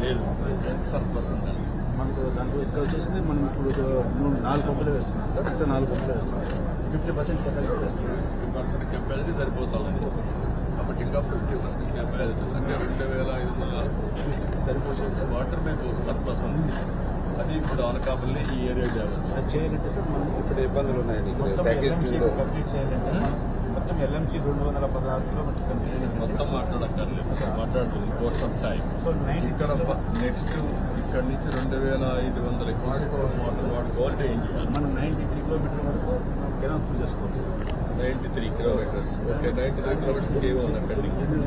లేదు సర్ప్లస్ ఉందండి మనకు దాంట్లో ఇక్కడ వచ్చేసింది మనం ఇప్పుడు మూడు నాలుగు పంపులు వేస్తున్నాం సార్ ఇక్కడ నాలుగు పంపులు వేస్తున్నాం ఫిఫ్టీ పర్సెంట్ కెపాసిటీ వేస్తున్నాం ఫిఫ్టీ పర్సెంట్ కెపాసిటీ సరిపోతా ఉంది కాబట్టి ఇంకా ఫిఫ్టీ పర్సెంట్ కెపాసిటీ అంటే రెండు వేల ఐదు వందల సరిపోషన్స్ వాటర్ మీకు సర్ప్లస్ ఉంది అది ఇప్పుడు అనకాపల్లి ఈ ఏరియా తేవచ్చు అది చేయాలంటే సార్ మనం ఇప్పుడు ఇబ్బందులు ఉన్నాయండి కంప్లీట్ చేయాలంటే మొత్తం ఎల్ఎంసీ రెండు వందల పదహారు కిలోమీటర్స్ మొత్తం మాట్లాడక్కర్లేదు. మాట్లాడుతుంది course of time so ninety ఇక్కడ నెక్స్ట్ ఇక్కడ నుంచి రెండు వేల ఐదు వందల వాటర్ వాడుకోవాలంటే ఏం చేయాలి? మనం నైన్టీ త్రీ కిలోమీటర్ వరకు కెనాల్ పూజ చేసుకోవచ్చు. Ninety three kilometers. Okay ninety three kilometers ఏమో ఉంది పెండింగ్ ఎనిమిది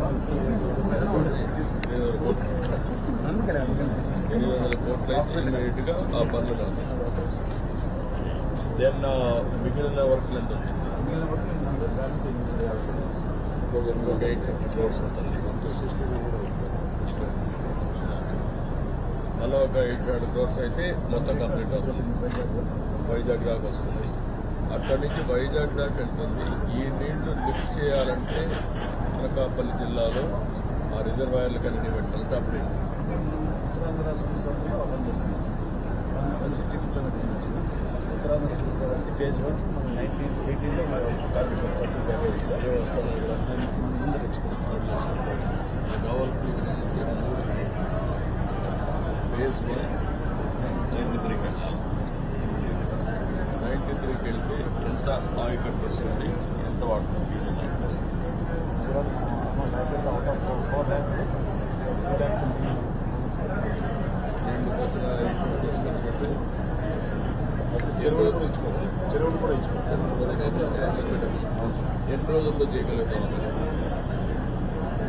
వందల కోట్లు. అయితే ఇమీడియట్గా ఆ పనులు కాదు దెన్ మిగిలిన వర్క్లు ఎంత ఉంటుంది మిగిలిన వరకు ఒక ఎయిట్ ఫిఫ్టీ క్రోర్స్ ఉంటుంది మళ్ళీ ఒక ఎయిట్ హండ్రెడ్ క్రోర్స్ అయితే మొత్తం కంప్లీట్ అవుతుంది వైజాగ్ దాకా వస్తుంది అక్కడి నుంచి వైజాగ్ దాకా వెళ్తుంది ఈ నీళ్ళు లిఫ్ట్ చేయాలంటే అనకాపల్లి జిల్లాలో ఆ రిజర్వాయర్లు కన్నీ పెట్టాలంటే అప్పుడు ఉత్తరాంధ్ర సంస్థలో అమలు చేస్తున్నాం ఉత్తరాంధ్ర సంస్థ phase one nineteen phase one ninety త్రీకి వెళ్ళాలి నైంటీ త్రీకి వెళ్తే ఎంత ఆయకట్టు వస్తుంది ఎంత వాడుతుంది డీజిల్ మనం ల్యాక్ రెండు వచ్చిన ఎయిట్ చెరువులు కూడా ఇచ్చుకోవాలి చెరువులు కూడా ఇచ్చుకోవాలి ఎన్ని రోజుల్లో చేయగలుగుతాం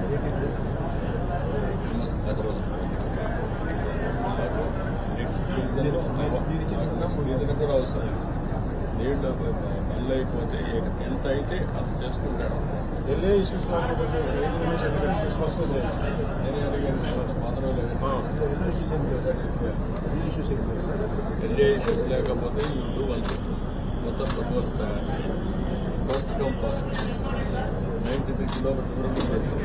ఎయిటీన్ డేస్ పది రోజులు కూడా అవసరం లేదు. నీళ్ళు పనులు అయిపోతే ఎంత అయితే అంత చేసుకుంటాడు. ఢిల్లీ ఇష్యూస్ సిక్స్ మంత్స్లో చేయొచ్చు నేను అడిగాను ఏం లేదు ఇష్యూస్ ఇష్యూస్ లేకపోతే ఇల్లు వాళ్ళు మొత్తం చేయాలి first come fast ninety three kilometers